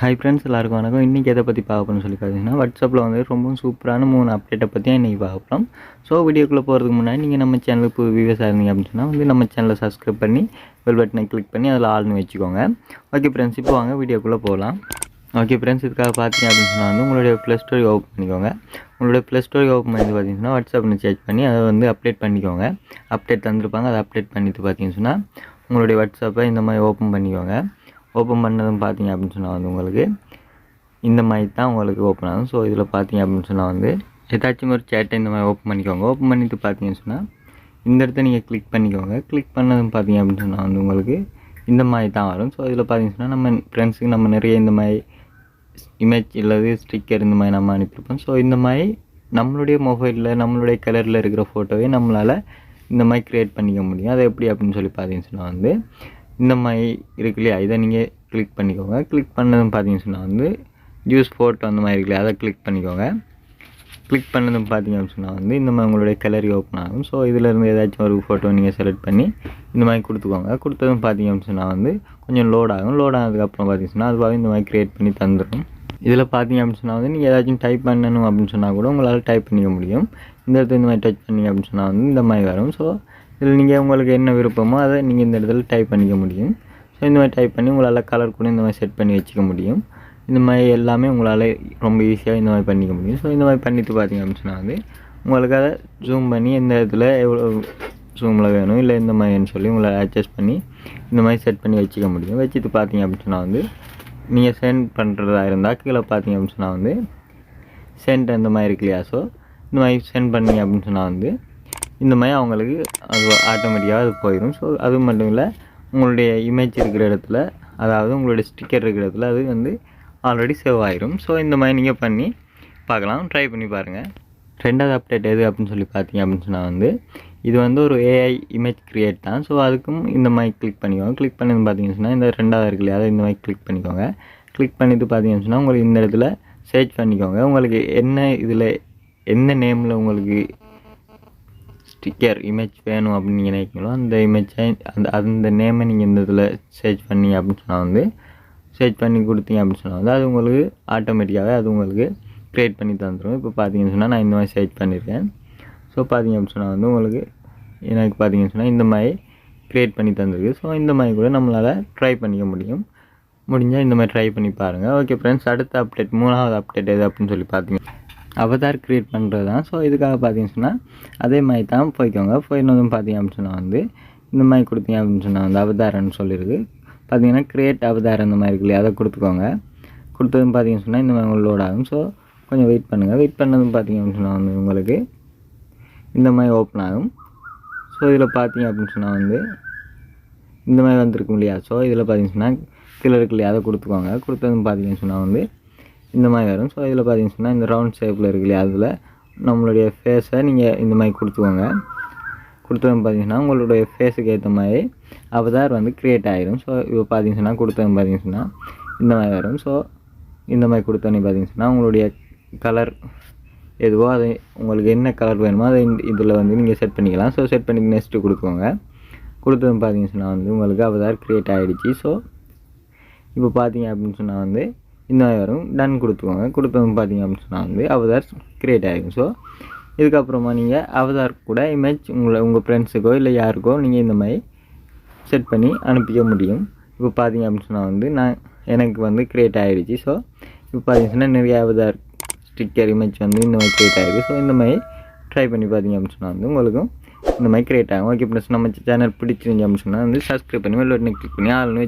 Hi friends எல்லாருக்கும் வணக்கம். இன்றைக்கி எதை பற்றி பார்க்க சொல்லி பார்த்தீங்கன்னா வாட்ஸ்அப்பில் வந்து ரொம்பவும் சூப்பரான மூணு அப்டேட்டை பற்றி இன்றைக்கி பார்க்க போகிறோம் ஸோ வீடியோக்குள்ளே போகிறதுக்கு முன்னாடி நீங்கள் நம்ம சேனலுக்கு புது வியூவர்ஸாக இருந்தீங்க அப்படின்னு சொன்னால் வந்து நம்ம சேனலை சப்ஸ்கிரைப் பண்ணி பெல் பட்டனை கிளிக் பண்ணி அதில் ஆள்னு வச்சுக்கோங்க. ஓகே ஃப்ரெண்ட்ஸ் இப்போ வாங்க வீடியோக்குள்ளே போகலாம் ஓகே ஃப்ரெண்ட்ஸ் இதுக்காக பார்த்தீங்க அப்படின்னு சொன்னால் வந்து உங்களுடைய ப்ளஸ் ஸ்டோரி ஓப்பன் பண்ணிக்கோங்க. உங்களுடைய ப்ளஸ் ஸ்டோரி ஓப்பன் பண்ணி பார்த்தீங்கன்னா வாட்ஸ்அப்னு செக் பண்ணி அதை வந்து அப்டேட் பண்ணிக்கோங்க. அப்டேட் தந்திருப்பாங்க அதை அப்டேட் பண்ணிட்டு பார்த்தீங்கன்னு சொன்னால் உங்களுடைய வாட்ஸ்அப்பை இந்த மாதிரி ஓப்பன் பண்ணிக்கோங்க. ஓப்பன் பண்ணதும் பார்த்தீங்க அப்படின்னு சொன்னால் வந்து உங்களுக்கு இந்த மாதிரி தான் உங்களுக்கு ஓப்பன் ஆகும். ஸோ இதில் பார்த்தீங்க அப்படின்னு சொன்னால் வந்து ஏதாச்சும் ஒரு சேட்டை இந்த மாதிரி ஓப்பன் பண்ணிக்கோங்க. ஓப்பன் பண்ணிட்டு பார்த்தீங்கன்னு சொன்னால் இந்த இடத்த நீங்கள் கிளிக் பண்ணிக்கோங்க. கிளிக் பண்ணதும் பார்த்தீங்க அப்படின்னு சொன்னால் வந்து உங்களுக்கு இந்த மாதிரி தான் வரும். ஸோ இதில் பார்த்தீங்கன்னு சொன்னால் நம்ம ஃப்ரெண்ட்ஸுக்கு நம்ம நிறைய இந்த மாதிரி இமேஜ் இல்லது ஸ்டிக்கர் இந்த மாதிரி நம்ம அனுப்பியிருப்போம். ஸோ இந்த மாதிரி நம்மளுடைய மொபைலில் நம்மளுடைய கலரில் இருக்கிற ஃபோட்டோவை நம்மளால் இந்த மாதிரி க்ரியேட் பண்ணிக்க முடியும். அது எப்படி அப்படின்னு சொல்லி பார்த்தீங்கன்னு சொன்னால் வந்து இந்த மாதிரி இருக்கு இல்லையா? இதை நீங்கள் கிளிக் பண்ணிக்கோங்க. கிளிக் பண்ணதும் பார்த்தீங்கன்னு சொன்னால் வந்து ஜூஸ் ஃபோட்டோ அந்த மாதிரி இருக்கு இல்லையா? அதை கிளிக் பண்ணிக்கோங்க. கிளிக் பண்ணதும் பார்த்தீங்க அப்படின்னு சொன்னால் வந்து இந்த மாதிரி உங்களுடைய கலரி ஓப்பன் ஆகும். ஸோ இதில் இருந்து ஏதாச்சும் ஒரு ஃபோட்டோ நீங்கள் செலக்ட் பண்ணி இந்த மாதிரி கொடுத்துக்கோங்க. கொடுத்ததும் பார்த்தீங்க அப்படின்னு சொன்னால் வந்து கொஞ்சம் லோட் ஆகும். லோட் ஆனதுக்கப்புறம் பார்த்தீங்கன்னா அதுவாக இந்த மாதிரி க்ரியேட் பண்ணி தந்துடும் இதில் பார்த்தீங்க அப்படின்னு சொன்னால் வந்து நீங்கள் ஏதாச்சும் டைப் பண்ணணும் அப்படின்னு சொன்னால் கூட உங்களால் டைப் பண்ணிக்க முடியும். இந்த இடத்துல இந்த மாதிரி டச் பண்ணிங்க அப்படின்னு சொன்னால் வந்து இந்த மாதிரி வரும். ஸோ இதில் நீங்கள் உங்களுக்கு என்ன விருப்பமோ அதை நீங்கள் இந்த இடத்துல டைப் பண்ணிக்க முடியும். ஸோ இந்த மாதிரி டைப் பண்ணி உங்களால் கலர் கூட இந்த மாதிரி செட் பண்ணி வச்சுக்க முடியும். இந்த மாதிரி எல்லாமே உங்களால் ரொம்ப ஈஸியாக இந்த மாதிரி பண்ணிக்க முடியும். ஸோ இந்த மாதிரி பண்ணிவிட்டு பார்த்தீங்க அப்படின்னு சொன்னால் வந்து உங்களுக்கு அதை ஜூம் பண்ணி எந்த இடத்துல எவ்வளோ ஜூமில் வேணும் இல்லை இந்த மாதிரின்னு சொல்லி உங்களை அட்ஜஸ்ட் பண்ணி இந்த மாதிரி செட் பண்ணி வச்சுக்க முடியும். வச்சுட்டு பார்த்தீங்க அப்படின்னு சொன்னால் வந்து நீங்கள் சென்ட் பண்ணுறதா இருந்தால் கீழே பார்த்தீங்க அப்படின்னு சொன்னால் வந்து சென்ட் அந்த மாதிரி இருக்கு இல்லையா? ஸோ இந்த மாதிரி சென்ட் பண்ணிங்க அப்படின்னு சொன்னால் வந்து இந்த மாதிரி அவங்களுக்கு அது ஆட்டோமேட்டிக்காக அது போயிடும் ஸோ அது மட்டும் இல்லை உங்களுடைய இமேஜ் இருக்கிற இடத்துல அதாவது உங்களுடைய ஸ்டிக்கர் இருக்கிற இடத்துல அது வந்து ஆல்ரெடி சேவ் ஆயிரும். ஸோ இந்த மாதிரி நீங்கள் பண்ணி பார்க்கலாம். ட்ரை பண்ணி பாருங்கள் ரெண்டாவது அப்டேட் எது அப்படின்னு சொல்லி பார்த்தீங்க அப்படின்னு சொன்னால் வந்து இது வந்து ஒரு ஏஐ இமேஜ் க்ரியேட் தான். ஸோ அதுக்கும் இந்த மாதிரி கிளிக் பண்ணிக்கோங்க. கிளிக் பண்ணது பார்த்தீங்கன்னு சொன்னால் இந்த ரெண்டாவது இருக்கு இல்லையா அதை இந்த மாதிரி கிளிக் பண்ணிக்கோங்க. கிளிக் பண்ணிட்டு பார்த்தீங்கன்னு சொன்னால் உங்களுக்கு இந்த இடத்துல சர்ச் பண்ணிக்கோங்க. உங்களுக்கு என்ன இதில் எந்த நேமில் உங்களுக்கு ஸ்டிக்கர் இமேஜ் வேணும் அப்படின்னு நீங்கள் நினைக்கிறீங்களோ அந்த இமேஜை அந்த அந்த நேமை நீங்கள் இந்த இதில் சர்ச் பண்ணி அப்படின்னு சொன்னால் வந்து சர்ச் பண்ணி கொடுத்தீங்க அப்படின்னு சொன்னால் வந்து அது உங்களுக்கு ஆட்டோமேட்டிக்காகவே அது உங்களுக்கு க்ரியேட் பண்ணி தந்துடும் இப்போ பார்த்தீங்கன்னு சொன்னால் நான் இந்த மாதிரி சர்ச் பண்ணியிருக்கேன் ஸோ பார்த்தீங்க அப்படின்னு சொன்னால் வந்து உங்களுக்கு எனக்கு பார்த்தீங்கன்னு சொன்னால் இந்த மாதிரி க்ரியேட் பண்ணி தந்திருக்கு. ஸோ இந்த மாதிரி கூட நம்மளால் ட்ரை பண்ணிக்க முடியும். முடிஞ்சால் இந்த மாதிரி ட்ரை பண்ணி பாருங்கள் ஓகே ஃப்ரெண்ட்ஸ் அடுத்த அப்டேட் மூணாவது அப்டேட் எது அப்படின்னு சொல்லி பார்த்தீங்க. அவதார் க்ரியேட் பண்ணுறது தான் ஸோ இதுக்காக பார்த்தீங்கன்னு சொன்னால் அதே மாதிரி தான் போய்க்கோங்க. போயிருந்ததும் பார்த்தீங்க அப்படின்னு சொன்னால் வந்து இந்த மாதிரி கொடுத்தீங்க அப்படின்னு சொன்னால் வந்து அவதாரன்னு சொல்லியிருக்கு பார்த்தீங்கன்னா கிரியேட் அவதார் அந்த மாதிரி இருக்கு இல்லையா? அதை கொடுத்துக்கோங்க. கொடுத்ததும் பார்த்தீங்கன்னு சொன்னால் இந்த மாதிரி உங்களுக்கு லோட் ஆகும். ஸோ கொஞ்சம் வெயிட் பண்ணுங்கள் வெயிட் பண்ணதும் பார்த்தீங்க அப்படின்னு சொன்னால் வந்து உங்களுக்கு இந்த மாதிரி ஓப்பன் ஆகும். ஸோ இதில் பார்த்தீங்க அப்படின்னு சொன்னால் வந்து இந்த மாதிரி வந்திருக்கும் இல்லையா? ஸோ இதில் பார்த்தீங்கன்னு சொன்னால் கீழே இருக்கு இல்லையா? அதை கொடுத்துக்கோங்க. கொடுத்ததும் பார்த்தீங்கன்னு சொன்னால் வந்து இந்த மாதிரி வரும். ஸோ இதில் பார்த்தீங்கன்னு சொன்னால் இந்த ரவுண்ட் ஷேப்பில் இருக்கு இல்லையா அதில் நம்மளுடைய ஃபேஸை நீங்கள் இந்த மாதிரி கொடுத்துக்கோங்க. கொடுத்ததும் பார்த்தீங்கன்னா உங்களுடைய ஃபேஸுக்கு ஏற்ற மாதிரி அவதார் வந்து க்ரியேட் ஆகிடும் ஸோ இப்போ பார்த்தீங்கன்னு சொன்னால் பார்த்தீங்கன்னா பார்த்தீங்கன்னு சொன்னால் இந்த மாதிரி வரும். ஸோ இந்த மாதிரி கொடுத்தோன்னே பார்த்தீங்கன்னு சொன்னால் உங்களுடைய கலர் எதுவோ அதை உங்களுக்கு என்ன கலர் வேணுமோ அதை இதில் வந்து நீங்கள் செட் பண்ணிக்கலாம். ஸோ செட் பண்ணி நெக்ஸ்ட்டு கொடுத்துக்கோங்க. கொடுத்ததும் பார்த்தீங்கன்னு சொன்னால் வந்து உங்களுக்கு அவதார் க்ரியேட் ஆகிடுச்சு ஸோ இப்போ பார்த்தீங்க அப்படின்னு சொன்னால் வந்து இந்த வரும் டன் கொடுத்துக்கோங்க. கொடுத்தவங்க பார்த்தீங்க அப்படின்னு சொன்னால் வந்து அவதார் க்ரியேட் ஆகிடும் ஸோ இதுக்கப்புறமா நீங்கள் அவதார் கூட இமேஜ் உங்களை உங்கள் ஃப்ரெண்ட்ஸுக்கோ இல்லை யாருக்கோ நீங்கள் இந்த மாதிரி செட் பண்ணி அனுப்பிக்க முடியும். இப்போ பார்த்தீங்க அப்படின்னு சொன்னால் வந்து நான் எனக்கு வந்து க்ரியேட் ஆகிடுச்சு ஸோ இப்போ பார்த்தீங்கன்னா நிறைய அவதார் ஸ்டிக்கர் இமேஜ் வந்து இந்த மாதிரி க்ரியேட் ஆகிருக்கு ஸோ இந்த மாதிரி ட்ரை பண்ணி பார்த்தீங்க அப்படின்னு சொன்னால் வந்து உங்களுக்கும் இந்த மாதிரி க்ரியேட் ஆகும். ஓகே ப்ளஸ் நம்ம சேனல் பிடிச்சிருந்துச்சு அப்படின்னு சொன்னால் வந்து சப்ஸ்கிரைப் பண்ணி வெளில கிளிக் பண்ணி ஆளுநர்